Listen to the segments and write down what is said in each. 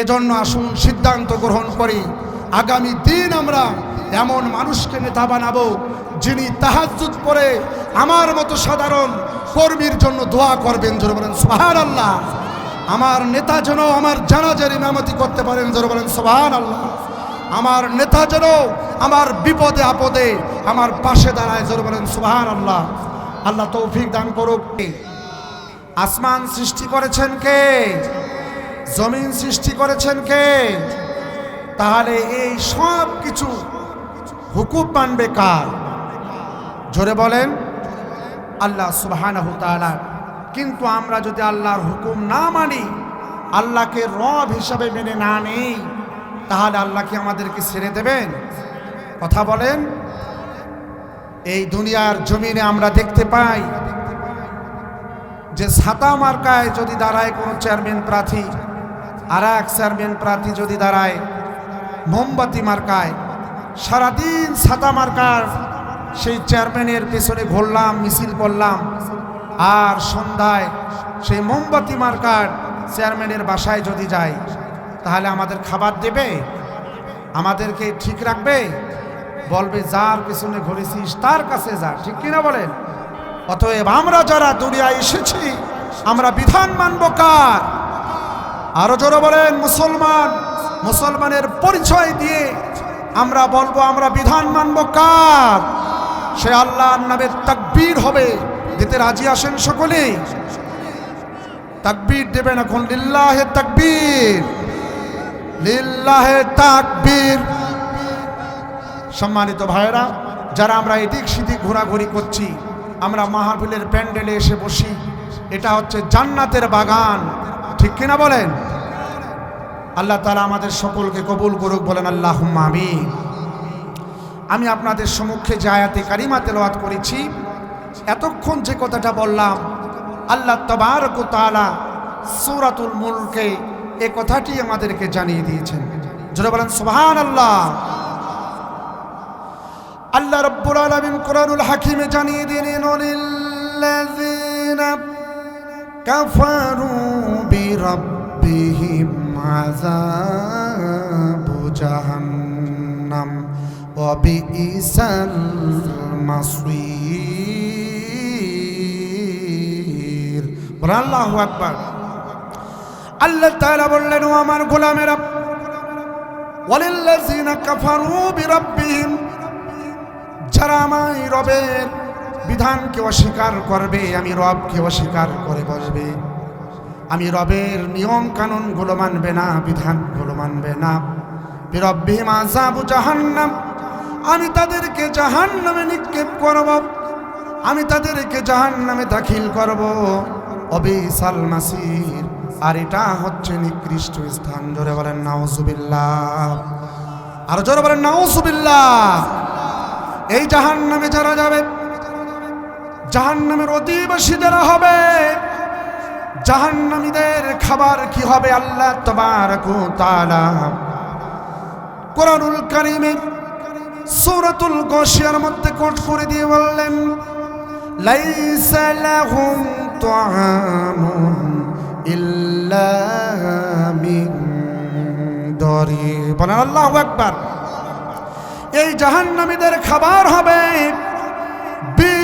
এজন্য আসুন সিদ্ধান্ত গ্রহণ করি। আগামী দিন আমরা এমন মানুষকে নেতা বানাবো, যিনি তাহাজুদ করে আমার মতো সাধারণ কর্মীর জন্য দোয়া করবেন, জোরে বলেন সোহার আল্লাহ আমার নেতা যেন আমার জানাজার ইমামতি করতে পারেন, জোরে বলেন সোহার আল্লাহ আমার নেতা যেন আমার বিপদে আপদে আমার পাশে দাঁড়ায়, জোরে বলেন সোহার আল্লাহ আল্লাহ তৌফিক দান করুক। আসমান সৃষ্টি করেছেন কে? জমিন সৃষ্টি করেছেন কে? তাহলে এই সব কিছু হুকুম মানবে কার? জোরে বলেন, আল্লাহ সুবহানাহু তাআলা। কিন্তু আমরা যদি আল্লাহর হুকুম না মানি, আল্লাহকে রব হিসাবে মেনে না নেই, তাহলে আল্লাহ কি আমাদেরকে ছেড়ে দেবেন? কথা বলেন, এই দুনিয়ার জমিনে আমরা দেখতে পাই যে ছাতা মার্কায় যদি দাঁড়ায় কোনো চেয়ারম্যান প্রার্থী আর এক চেয়ারম্যান প্রার্থী যদি দাঁড়ায়, মোমবাতি মার্কায়, সারাদিন ছাতা মার্কার, সেই চেয়ারম্যানের পেছনে ঘুরলাম, মিছিল করলাম, আর সন্ধ্যায় সেই মোমবাতি মার্কার চেয়ারম্যানের বাসায় যদি যাই, তাহলে আমাদের খাবার দেবে, আমাদেরকে ঠিক রাখবে, বলবে, যার পেছনে ঘুরেছিস, তার কাছে যা। ঠিক কিনা বলেন? অতএব আমরা যারা দুনিয়ায় এসেছি, আমরা বিধান মানব কার? আরও জোরে বলেন, মুসলমান, মুসলমানের পরিচয় দিয়ে আমরা বলব, আমরা বিধান মানব কার? সে আল্লাহর নামে তাকবীর হবে। দিতে রাজি আসেন সকলে? তাকবীর দেবেন এখন। লিল্লাহে তাকবীর। লিল্লাহে তাকবীর। সম্মানিত ভাইয়েরা, যারা আমরা এদিক সেদিক ঘোরাঘুরি করছি, আমরা মাহফিলের প্যান্ডেলে এসে বসি। এটা হচ্ছে জান্নাতের বাগান। ঠিক কিনা বলেন? আল্লাহ তালা আমাদের সকলকে কবুল করুক, বলেন আল্লাহ আমি আমি আপনাদের সম্মুখে যে আয়াতে কারিমা তেলাওয়াত করেছি, এতক্ষণ যে কথাটা বললাম, আল্লাহ তবারক তালা সূরাতুল মুলকে এ কথাটি আমাদেরকে জানিয়ে দিয়েছেন। যারা বলেন সুবহান আল্লাহ আল্লাহ রব্বুল আলামিন কোরআনুল হাকিমে জানিয়ে দিলেন কাফারু বিরাব্বিহিম আযাবু জাহান্নাম ওয়া বিইসাল মাসীর। বলেন, আল্লাহু তাআলা বললেন, ও আমার গোলামেরা, ওয়ালিল্লাযিনা কাফারু বিরাব্বিহিম, যারা আমায় রবের বিধানকে অস্বীকার করবে, আমি রবকে অস্বীকার করে বসবে। আমি রবের নিয়ম কানুনগুলো মানবে না, বিধানগুলো মানবে না। বিরব্বি মাজাবু জাহান্নাম, আমি তাদেরকে জাহান্নামে নিক্ষেপ করব। আমি তাদেরকে জাহান্নামে দাখিল করব। অবিসাল মাসির, আর এটা হচ্ছে নিকৃষ্ট স্থান। জোরে বলেন, নাউজুবিল্লাহ। আর জোরে বলেন, নাউজুবিল্লাহ। এই জাহান নামে যারা যাবে জাহান নামের অধিবাসী যারা হবে। জাহান্নামীদের খাবার কি হবে আল্লাহ তবারক তাআলা? কোরআনুল কারিমে সূরাতুল গাশিয়ার মধ্যে কোট করে দিয়ে বললেন, লাইসা লাহুম তুআমুন ইল্লা মিন দরি বলেন এই জাহান্নামীদের খাবার হবে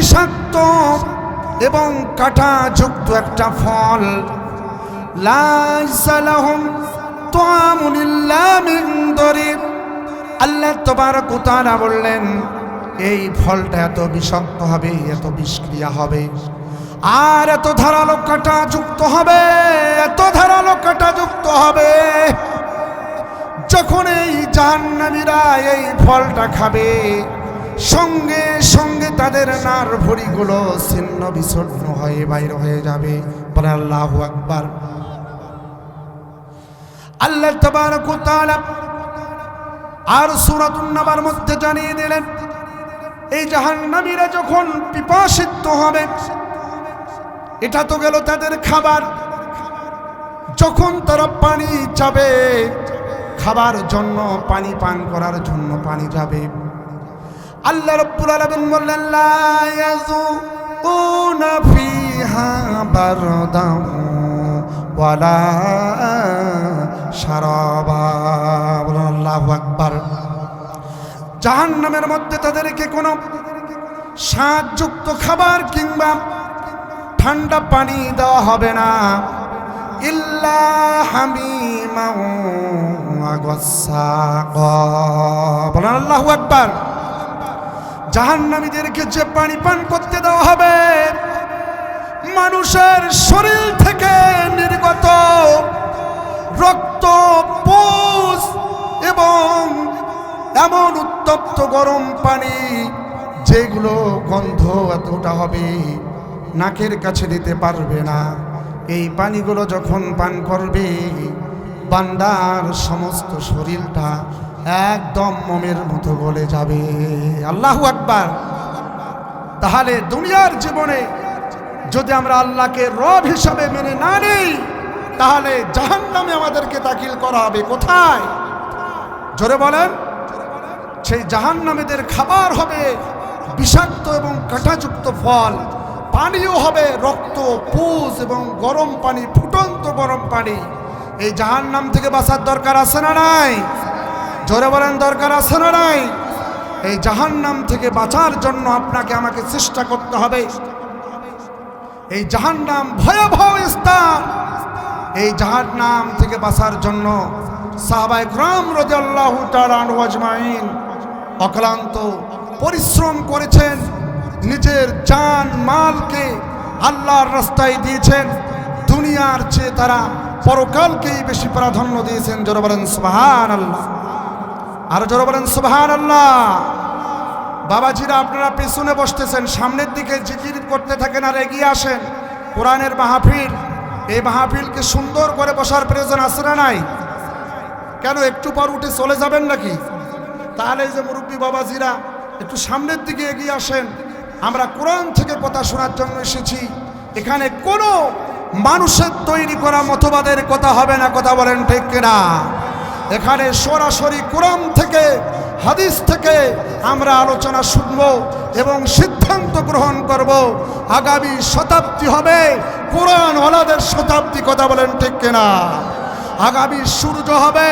বিষাক্ত এবং কাটা যুক্ত একটা ফল। দরিব আল্লাহ তবারক তাআলা বললেন, এই ফলটা এত বিষাক্ত হবে, এত বিষক্রিয়া হবে, আর এত ধারালো কাটা যুক্ত হবে, এত ধারালো কাটা যুক্ত হবে। যখন এই জাহান্নামীরা এই ফলটা খাবে সঙ্গে সঙ্গে তাদের নার ভরিগুলো ছিন্ন বিচ্ছিন্ন হয়ে বাইর হয়ে যাবে। আল্লাহু আকবার। আল্লাহ তাআলা আর সূরাতুন নাবার মধ্যে জানিয়ে দিলেন, এই জাহান্নামীরা যখন পিপাসিত হবে, এটা তো গেল তাদের খাবার। যখন তারা পানি চাবে, খাবার জন্য পানি পান করার জন্য পানি যাবে। আল্লাহ রব্বুল আলামিন বললেন, লা ইয়াযুকুনা ফিহা বারদাও ওয়ালা সারাবা বলুন, আল্লাহু আকবার। জাহান্নামের মধ্যে তাদেরকে কোনো স্বাদযুক্ত খাবার কিংবা ঠান্ডা পানি দেওয়া হবে না। ইল্লা হামিমা ওয়া বলেন, আল্লাহু আকবার। জাহান্নামীদেরকে যে পানি পান করতে দেওয়া হবে, মানুষের শরীর থেকে নির্গত রক্ত, পোষ এবং এমন উত্তপ্ত গরম পানি যেগুলো গন্ধ এতটা হবে, নাকের কাছে দিতে পারবে না। এই পানিগুলো যখন পান করবে, বান্দার সমস্ত শরীরটা একদম মমের মতো গলে যাবে। আল্লাহু আকবার। তাহলে দুনিয়ার জীবনে যদি আমরা আল্লাহকে রব হিসাবে মেনে না নেই, তাহলে জাহান্নামে আমাদেরকে দাখিল করা হবে কোথায়? জোরে বলেন। সেই জাহান্নামীদের খাবার হবে বিষাক্ত এবং কাঁটাযুক্ত ফল, পানিও হবে রক্ত পুষ এবং গরম পানি, ফুটন্ত গরম পানি। এই জাহান্নাম থেকে বাঁচার দরকার আছে না নাই? জোরে বলেন, দরকার আছে না নাই? এই জাহান্নাম থেকে বাঁচার জন্য আপনাকে আমাকে চেষ্টা করতে হবে। এই জাহান্নাম ভয়াবহ স্থান। এই জাহান্নাম থেকে বাঁচার জন্য গ্রাম অক্লান্ত পরিশ্রম করেছেন। নিজের জান, মালকে আল্লাহর রাস্তায় দিয়েছেন। দুনিয়ার চেয়ে তারা পরকালকেই বেশি প্রাধান্য দিয়েছেন। জোরে বলেন সুবহান আল্লাহ আর জোরে বলেন সুবহান আল্লাহ বাবাজিরা, আপনারা পেছনে বসতেছেন, সামনের দিকে জিকির করতে থাকেন আর এগিয়ে আসেন। কোরআনের মাহফিল, এই মাহফিলকে সুন্দর করে বসার প্রয়োজন আছে না নাই? কেন, একটু পর উঠে চলে যাবেন নাকি? তাহলে যে মুরব্বী বাবাজিরা, একটু সামনের দিকে এগিয়ে আসেন। আমরা কোরআন থেকে কথা শোনার জন্য এসেছি। এখানে কোনো মানুষের তৈরি করা মতবাদের কথা হবে না, কথা বলেন ঠিক কিনা? এখানে সরাসরি কোরআন থেকে, হাদিস থেকে আমরা আলোচনা শুনব এবং সিদ্ধান্ত গ্রহণ করব। আগামী শতাব্দী হবে কোরআন ওলাদের শতাব্দী কথা বলেন ঠিক কিনা? আগামী সূর্য হবে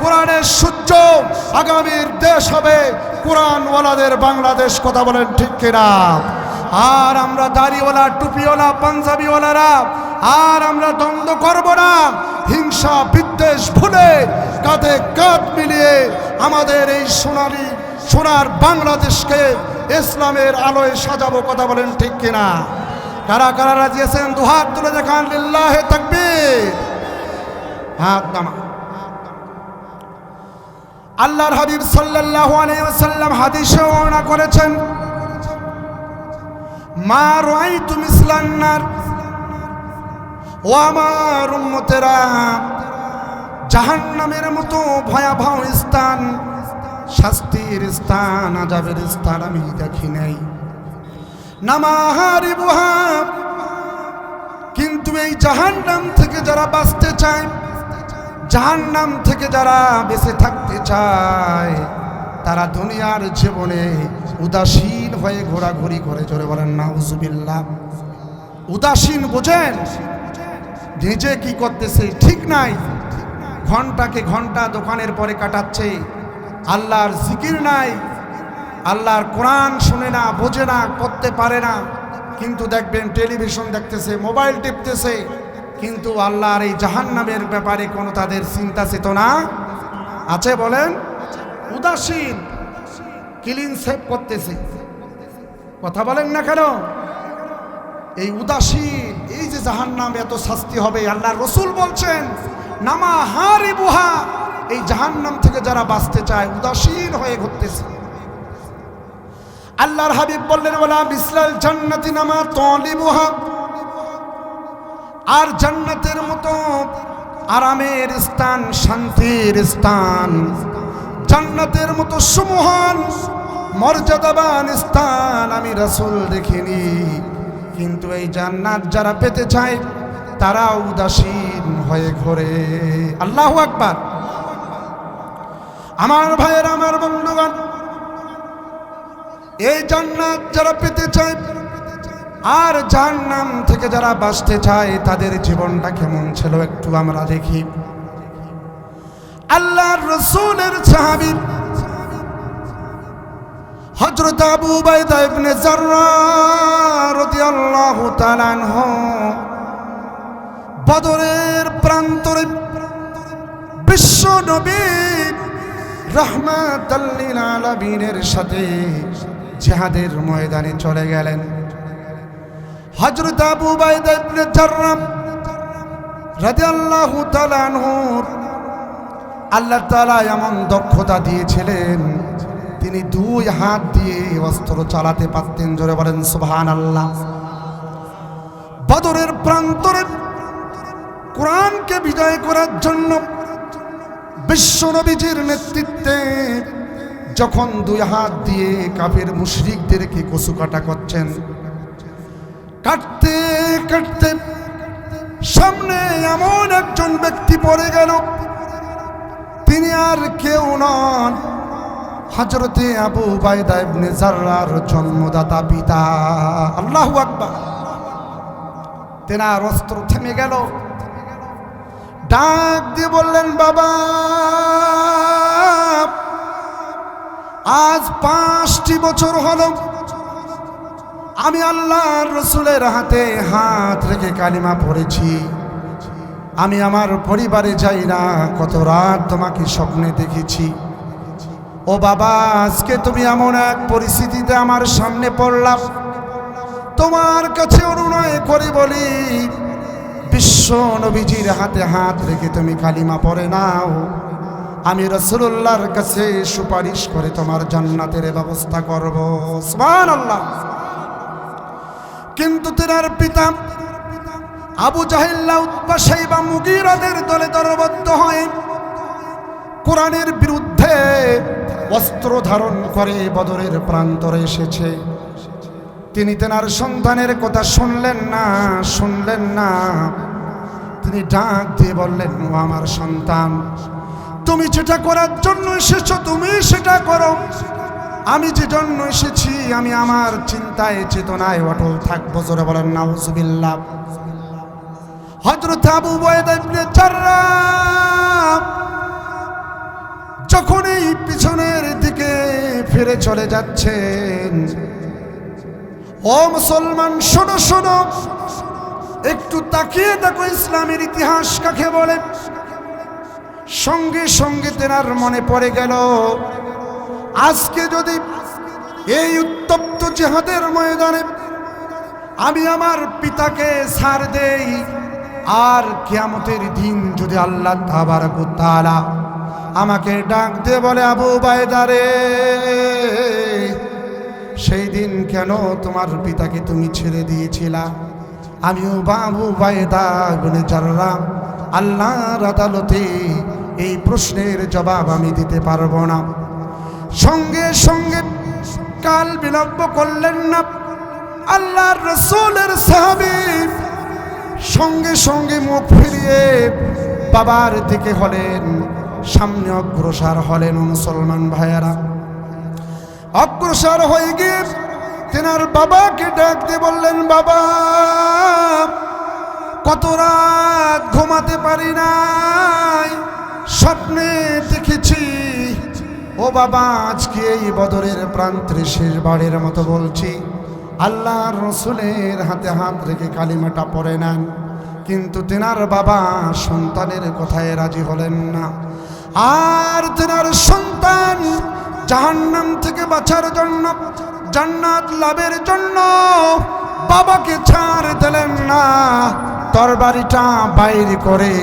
কোরআনের সূর্য আগামীর দেশ হবে কোরআন ওলাদের বাংলাদেশ কথা বলেন ঠিক কিনা? আর আমরা দাড়িওয়ালা, টুপিওয়ালা, পাঞ্জাবিওয়ালারা, আর আমরা দ্বন্দ্ব করব না। হিংসা, বিদ্বেষ, ভুলে কাঁধে কাঁধ মিলিয়ে আমাদের এই সোনালি, সোনার বাংলাদেশকে ইসলামের আলোয় সাজাবো কথা বলেন ঠিক কিনা? কারা কারা রাজি আছেন? দুহাত তুলে দেখান, লিল্লাহে হাত আল্লাহর হাবিব সাল্লাল্লাহু আলাইহি ওয়াসাল্লাম হাদিসে বর্ণনা করেছেন, মা রাআইতু মিসলান্নার ও আমার উম্মতেরা জাহান্নামের মতো ভয়াবহ স্থান, শাস্তির স্থান, আজাবের স্থান আমি দেখি নাই। নামাহারি বুহাব কিন্তু এই জাহান্নাম থেকে যারা বাঁচতে চায়, জাহান্নাম থেকে যারা বেঁচে থাকতে চায়, তারা দুনিয়ার জীবনে উদাসীন হয়ে ঘোরাঘুরি করে চলে বলেন না হুজুবিল্লাহ উদাসীন বোঝেন, নিজে কি করতেছে ঠিক নাই ঘন্টাকে ঘণ্টা দোকানের পরে কাটাচ্ছে। আল্লাহর জিকির নাই। আল্লাহর কোরআন শুনে না, বোঝে না, করতে পারে না। কিন্তু দেখবেন টেলিভিশন দেখতেছে, মোবাইল টিপতেছে। কিন্তু আল্লাহর এই জাহান্নামের ব্যাপারে কোনো তাদের চিন্তা চেতনা আছে বলেন? উদাসীন। ক্লিন সেভ করতেছে। কথা বলেন না কেন? এই উদাসীন, এই যে জাহান্নাম, এত শাস্তি হবে। আল্লাহ রসুল বলছেন নামা হারি বুহা এই জাহান্নাম থেকে যারা বাঁচতে চায়, উদাসীন হয়ে ঘুরতেছে। আল্লাহর হাবিব বললেন বলা বিসলাল জান্নাতি নামা তলিবুহা। আর জান্নাতের মতো আরামের স্থান, শান্তির স্থান। জান্নাতের মতো সুমহান, মর্যাদাবান স্থান আমি রাসূল দেখিনি। কিন্তু এই জান্নাত যারা পেতে চায় তারা উদাসীন। হয়ে ঘোরে। আল্লাহু আকবার। আমার ভাইয়ের, আমার বন্ধুগণ, এই জান্নাত যারা পেতে চায় আর জাহান্নাম থেকে যারা বাঁচতে চায়, তাদের জীবনটা কেমন ছিল একটু আমরা দেখি। আল্লাহর রসুলের সাহাবী হযরত আবু বাইদা ইবনে জাররাহ রাদিয়াল্লাহু তাআলা আনহু বদরের প্রান্তরে বিশ্ব নবী রহমাতাল্লিল আলামিনের সাথে জিহাদের ময়দানে চলে গেলেন। হযরত আবু বাইদা ইবনে জাররাহ রাদিয়াল্লাহু আনহুর আল্লাহ এমন দক্ষতা দিয়েছিলেন, তিনি দুই হাত দিয়ে অস্ত্র চালাতে পারতেন। জোরে বলেন সুবহানাল্লাহ। বদরের প্রান্তরে কোরআনকে বিজয় করার জন্য বিশ্ব নবীজির নেতৃত্বে যখন দুই হাত দিয়ে কাফের মুশরিকদেরকে কচু কাটা করছেন, কাটতে কাটতে সামনে এমন একজন ব্যক্তি পড়ে গেল। তিনি আর কেউ নন হজরতে আবু বাইদা ইবনে জাররার জন্মদাতা পিতা। আল্লাহু আকবার। তেনার অস্ত্র থেমে গেল। ডাক দিয়ে বললেন, বাবা, আজ পাঁচটি বছর হলো। আমি আল্লাহর রসুলের হাতে হাত রেখে কালিমা পড়েছি। আমি আমার পরিবারে যাই না, কত রাত তোমাকে স্বপ্নে দেখেছি। ও বাবা, আজকে তুমি এমন এক পরিস্থিতিতে আমার সামনে পড়লাম। তোমার কাছে অনুনয় করে বলি বিশ্ব নবীজির হাতে হাত রেখে তুমি কালিমা পড়ে নাও। আমি রসুল্লাহর কাছে সুপারিশ করে তোমার জান্নাতের ব্যবস্থা করব। সুবহানাল্লাহ। কিন্তু তেনার পিতা আবু জাহিল্লা উৎপাশাই বা মুগিরাদের দলে দলবদ্ধ হয় কোরআনের বিরুদ্ধে অস্ত্র ধারণ করে বদরের প্রান্তরে এসেছে। তিনি তেনার সন্তানের কথা শুনলেন না শুনলেন না। তিনি ডাক দিয়ে বললেন, ও আমার সন্তান, তুমি যেটা করার জন্য এসেছ, তুমি সেটা করো। আমি যে জন্য এসেছি, আমি আমার চিন্তায়, চেতনায় অটল থাকব। জোরে বলেন, নাউজুবিল্লাহ। হযরত আবু যখন এই পিছনের দিকে ফিরে চলে যাচ্ছেন ও মুসলমান, শোনো শোনো। একটু তাকিয়ে দেখো ইসলামের ইতিহাস কাকে বলে। সঙ্গে সঙ্গে তেনার মনে পড়ে গেল, আজকে যদি এই উত্তপ্ত জেহাদের ময়দানে আমি আমার পিতাকে ছাড় দেই, আর কিয়ামতের দিন যদি আল্লাহ তাবারকুতালা আমাকে ডাক দিয়ে বলে, আবু বায়দারে সেই দিন কেন তোমার পিতাকে তুমি ছেড়ে দিয়েছিলা? আমিও বাবু বায়দা বলে জানলাম আল্লাহর আদালতে এই প্রশ্নের জবাব আমি দিতে পারব না। সঙ্গে সঙ্গে কাল বিলম্ব করলেন না। আল্লাহর রসুলের সাহাবী সঙ্গে সঙ্গে মুখ ফিরিয়ে বাবার দিকে হলেন, সামনে অগ্রসর হলেন মুসলমান ভাইয়েরা। অগ্রসর হয়ে গিয়ে তেনার বাবাকে ডাকতে বললেন, বাবা, কত রাত ঘুমাতে পারি নাই। স্বপ্নে দেখেছি। ও বাবা, আজকে এই বদরের প্রান্তে বাড়ির মতো বলছি। আল্লাহর রসুলের হাতে হাত রেখে কালিমাটা পরে নেন। কিন্তু তেনার বাবা সন্তানের কথায় রাজি হলেন না। আর তেনার সন্তান জাহান্নাম থেকে বাঁচার জন্য, জান্নাত লাভের জন্য বাবাকে ছাড় দিলেন না। তরবারিটা বাইর করে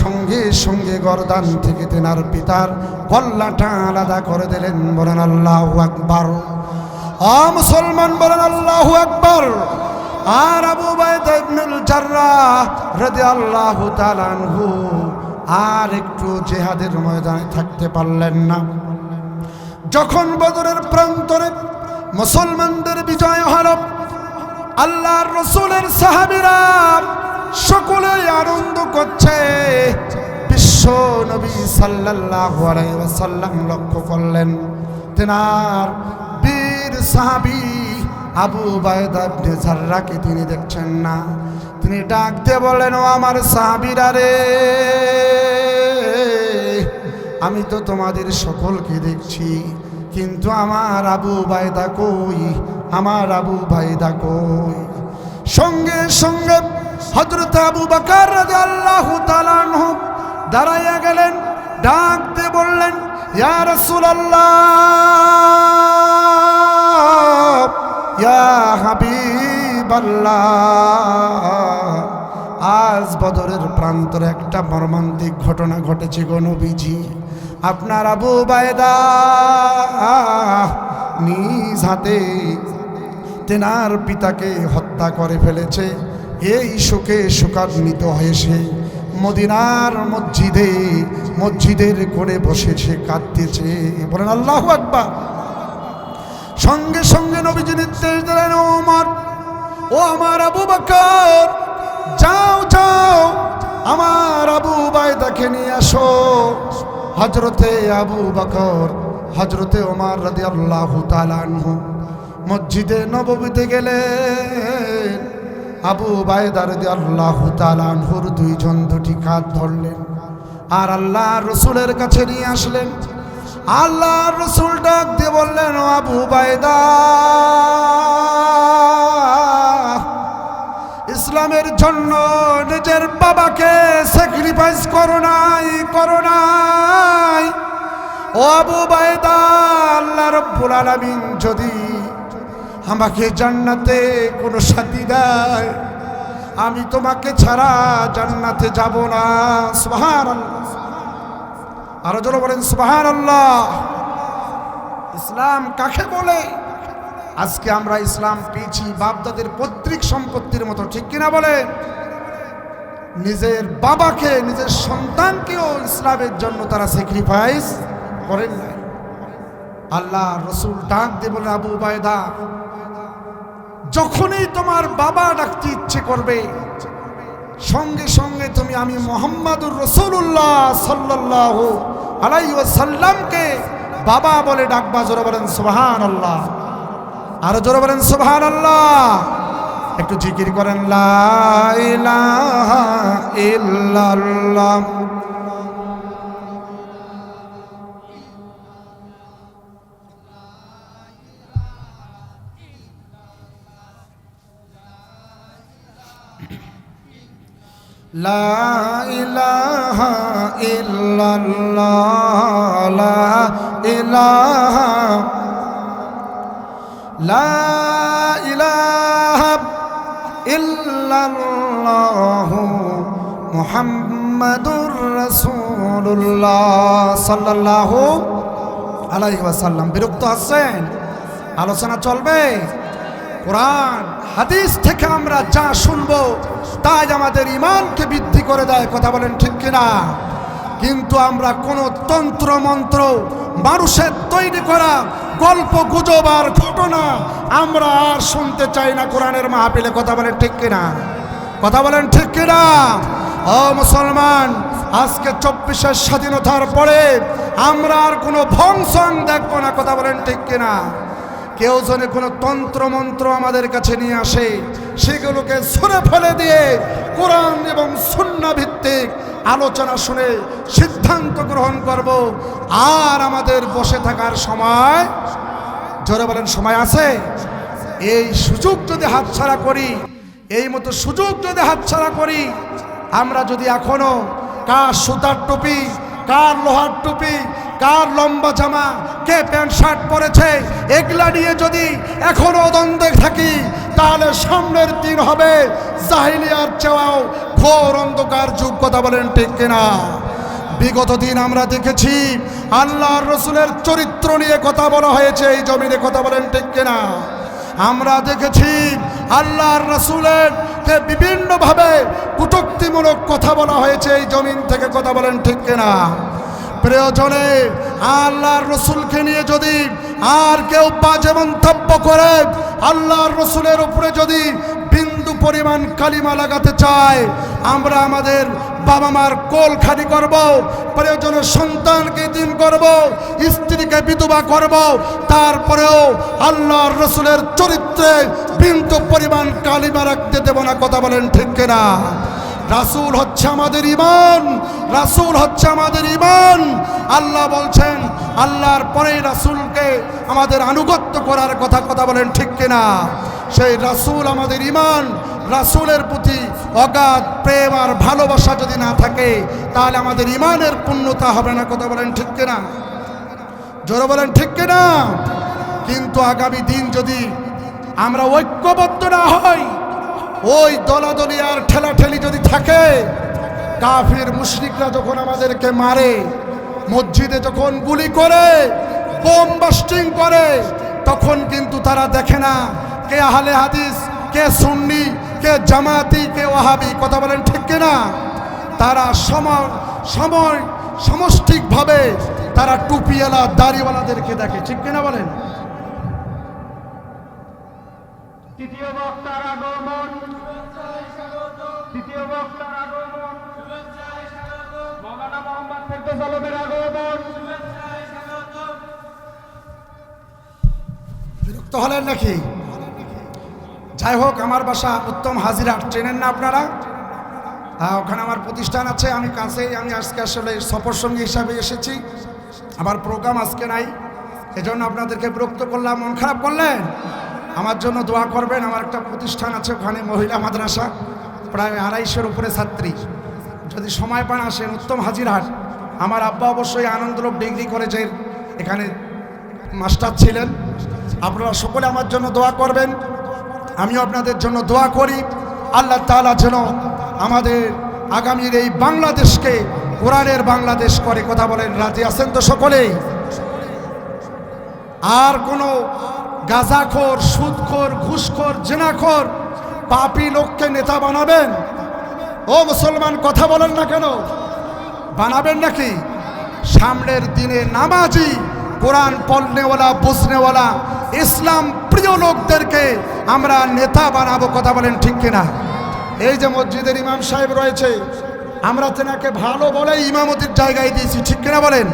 সঙ্গে সঙ্গে গরদান থেকে তেনার পিতার কল্লাটা আলাদা করে দিলেন বলেন আল্লাহ আকবার। আ মুসলমান বলেন আল্লাহ আকবার। আর আবু বাইদা ইবনুল জাররাহ রাদিয়াল্লাহু তাআলা আনহু আর একটু জেহাদের ময়দানে থাকতে পারলেন না। যখন বদরের প্রান্তরে মুসলমানদের বিজয় হল, আল্লাহর রসুলের সাহাবিরা সকলে আনন্দ করছে। বিশ্ব নবী ওয়াসাল্লাম লক্ষ্য করলেন, তেনার বীর সাহাবী আবু বায়দা ইবনে তিনি দেখছেন না। তিনি ডাকতে দিয়ে বললেন, ও আমার সাহাবীরা রে, আমি তো তোমাদের সকলকে দেখছি। কিন্তু আমার আবু বায়দা কই? আমার আবু বায়দা কই? সঙ্গে সঙ্গে হজরত আবু বাকার আল্লাহ তালানহ দাঁড়াইয়া গেলেন, ডাকতে বললেন, ইয়া রাসূলুল্লাহ, ইয়া হাবিবাল্লাহ, আজ বদরের প্রান্তরে একটা মর্মান্তিক ঘটনা ঘটেছে গো নবীজি। আপনার আবু বায়দা নিজ হাতে তেনার পিতাকে হত্যা করে ফেলেছে। এই শোকে শোকান্বিত হয়েছে মদিনার মসজিদে, মসজিদের কোণে বসেছে কাঁদতেছে। বলেন, আল্লাহ আকবা সঙ্গে সঙ্গে নবীজি নির্দেশ দিলেন, ও আমার ও আমার আবু বকর, যাও যাও, আমার আবু বায়দাকে নিয়ে আসো। হজরতে আবু বকর হজরতে ওমার রাদি আল্লাহ মসজিদে নবমীতে গেলেন। আবু বায়দা রাদি আল্লাহ তালানহুর দুইজন দুটি কাঁধ ধরলেন আর আল্লাহ রসুলের কাছে নিয়ে আসলেন। আল্লাহ রসুল ডাক দিয়ে বললেন আবু বায়দা ইসলামের জন্য নিজের বাবাকে স্যাক্রিফাইস করো নাই করো নাই। ও আবু বায়দা আল্লাহ রব্বুল আলামিন যদি আমাকে জান্নাতে কোনো সাথী দেয়, আমি তোমাকে ছাড়া জান্নাতে যাব না। সুবহানাল্লাহ। আরও জোরে বলেন সুবাহান আল্লাহ ইসলাম কাকে বলে? আজকে আমরা ইসলাম পেয়েছি বাপদাদের পৈতৃক সম্পত্তির মতো, ঠিক কিনা বলে? নিজের বাবাকে, নিজের সন্তানকেও ইসলামের জন্য তারা স্যাক্রিফাইস করেন নাই। আল্লাহ রসুল ডাক দিয়ে বলে আবু বায়দা যখনই তোমার বাবা ডাকতে ইচ্ছে করবে, সঙ্গে সঙ্গে তুমি আমি মোহাম্মদুর রসুল্লাহ সাল্লাহ আলাই সাল্লামকে বাবা বলে ডাকবা। জোরে বলেন সোহান আল্লাহ আরও জোরে বলেন সুভান আল্লাহ একটু জিকির করেন লাহ ইহ ইল্লাল্লাহ। লা লা সাল্লাল্লাহু বিরক্ত আছেন? আলোচনা চলবে? কোরআন, হাদিস থেকে আমরা যা শুনব, তাই আমাদের ইমানকে বৃদ্ধি করে দেয়, কথা বলেন ঠিক কিনা? কিন্তু আমরা কোনো তন্ত্র মন্ত্র মানুষের তৈরি করা গল্প গুজব আর ঘটনা আমরা আর শুনতে চাই না কোরআনের মাহফিলে। কথা বলেন ঠিক কিনা? কথা বলেন ঠিক কিনা? ও মুসলমান, আজকে চব্বিশের স্বাধীনতার পরে আমরা আর কোনো ভংসন দেখব না। কথা বলেন ঠিক কিনা? কেউ যেন কোনো তন্ত্র মন্ত্র আমাদের কাছে নিয়ে আসে, সেগুলোকে সরে ফেলে দিয়ে কোরআন এবং সুন্না ভিত্তিক আলোচনা শুনে সিদ্ধান্ত গ্রহণ করব। আর আমাদের বসে থাকার সময় ধরে বলেন, সময় আছে? এই সুযোগ যদি হাতছাড়া করি, এই মতো সুযোগ যদি হাতছাড়া করি, আমরা যদি এখনও কা সুতার টুপি কার লোহার টুপি, কার লম্বা জামা, কে প্যান্ট, শার্ট পরেছে, এগুলা নিয়ে যদি এখনও দ্বন্দ্বে থাকি, তাহলে সামনের দিন হবে জাহিলিয়ার চেওয়াও ঘোর অন্ধকার যুগ, কথা বলেন ঠিক কিনা? বিগত দিন আমরা দেখেছি আল্লাহর রসুলের চরিত্র নিয়ে কথা বলা হয়েছে, এই জমিনে কথা বলেন ঠিক কিনা? আমরা দেখেছি আল্লাহর রসুলের কে বিভিন্নভাবে কুটুক্তিমূলক কথা বলা হয়েছে। এই জমিন থেকে কথা বলেন ঠিক কিনা? প্রয়োজনে, আল্লাহর রসুলকে নিয়ে যদি আর কেউ বাজে মন্তব্য করে, আল্লাহর রসুলের উপরে যদি পরিমাণ কালিমা লাগাতে চায় আমরা আমাদের বাবা মার কোল খালি করব প্রয়োজনে সন্তানকে দিন করব, স্ত্রীকে বিধবা করব। তারপরেও আল্লাহর রসুলের চরিত্রে বিন্দু পরিমাণ কালিমা রাখতে দেব না, কথা বলেন ঠিক কিনা? রাসূল হচ্ছে আমাদের ইমান রাসূল হচ্ছে আমাদের ইমান আল্লাহ বলছেন, আল্লাহর পরেই রাসূলকে আমাদের আনুগত্য করার কথা কথা বলেন ঠিক কিনা? সেই রাসূল আমাদের ইমান রাসূলের প্রতি অগাধ প্রেম আর ভালোবাসা যদি না থাকে, তাহলে আমাদের ইমানের পূর্ণতা হবে না। কথা বলেন ঠিক কিনা? জোরে বলেন ঠিক কিনা? কিন্তু আগামী দিন যদি আমরা ঐক্যবদ্ধ না হই, ওই দলাদলি আর ঠেলাঠেলি যদি থাকে, কাফির, মুশরিকরা যখন আমাদেরকে মারে, মসজিদে যখন গুলি করে, বোম বাস্টিং করে, তখন কিন্তু তারা দেখে না কে আহলে হাদিস, কে সুন্নি কে জামাতি কে ওয়াহাবি কথা বলেন ঠিক কিনা? তারা সময় সময় সমষ্টিকভাবে তারা টুপিওয়ালা দাড়িওয়ালাদেরকে দেখে ঠিক কিনা বলেন? তৃতীয় বক্তার আগমন। তৃতীয় বক্তার আগমন। মৌলানা মোহাম্মদ ফেরদৌস আলমের আগমন। বিরক্ত হলেন নাকি? যাই হোক, আমার বাসা উত্তম হাজিরাট চেনেন না আপনারা? হ্যাঁ ওখানে আমার প্রতিষ্ঠান আছে। আমি কাছেই, আমি আজকে আসলে সফর সঙ্গী হিসাবে এসেছি। আমার প্রোগ্রাম আজকে নাই। এজন্য আপনাদেরকে বিরক্ত করলাম। মন খারাপ করলেন? আমার জন্য দোয়া করবেন। আমার একটা প্রতিষ্ঠান আছে ওখানে, মহিলা মাদ্রাসা। প্রায় আড়াইশোর উপরে ছাত্রী। যদি সময় পান, আসেন উত্তম হাজিরহাট আমার আব্বা অবশ্যই আনন্দলোক ডিগ্রি কলেজের এখানে মাস্টার ছিলেন। আপনারা সকলে আমার জন্য দোয়া করবেন। আমিও আপনাদের জন্য দোয়া করি। আল্লাহ তাআলা যেন আমাদের আগামীর এই বাংলাদেশকে কোরআনের বাংলাদেশ করে কথা বলেন। রাজি আছেন তো সকলেই? আর কোনো গাঁজাখোর, সুদখোর, ঘুষখোর, জেনাখোর পাপি লোককে নেতা বানাবেন? ও মুসলমান, কথা বলেন না কেন? বানাবেন নাকি? সামনের দিনে নামাজি, কোরআন পড়নেওয়ালা, বুঝনেওয়ালা, ইসলাম প্রিয় লোকদেরকে আমরা নেতা বানাবো, কথা বলেন ঠিক কিনা? এই যে মসজিদের ইমাম সাহেব রয়েছে, আমরা তেনাকে ভালো বলে ইমামতির জায়গায় দিয়েছি, ঠিক কিনা বলেন?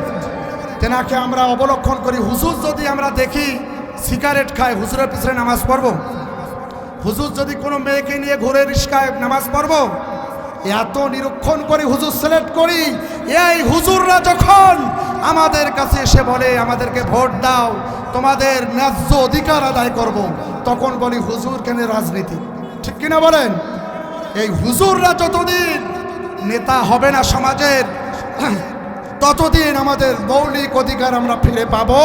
তেনাকে আমরা অবলক্ষণ করি। হুজুর যদি আমরা দেখি, সিগারেট খায়, হুজুরের পিছনে নামাজ পড়ব? হুজুর যদি কোনো মেয়েকে নিয়ে ঘুরে রিস্কায় নামাজ পড়ব? এত নিরীক্ষণ করি হুজুর সিলেক্ট করি, এই হুজুররা যখন আমাদের কাছে এসে বলে, আমাদেরকে ভোট দাও, তোমাদের ন্যায্য অধিকার আদায় করব। তখন বলি, হুজুর কেন রাজনীতি ঠিক কিনা বলেন এই হুজুররা যতদিন নেতা হবে না সমাজের, ততদিন আমাদের মৌলিক অধিকার আমরা ফিরে পাবো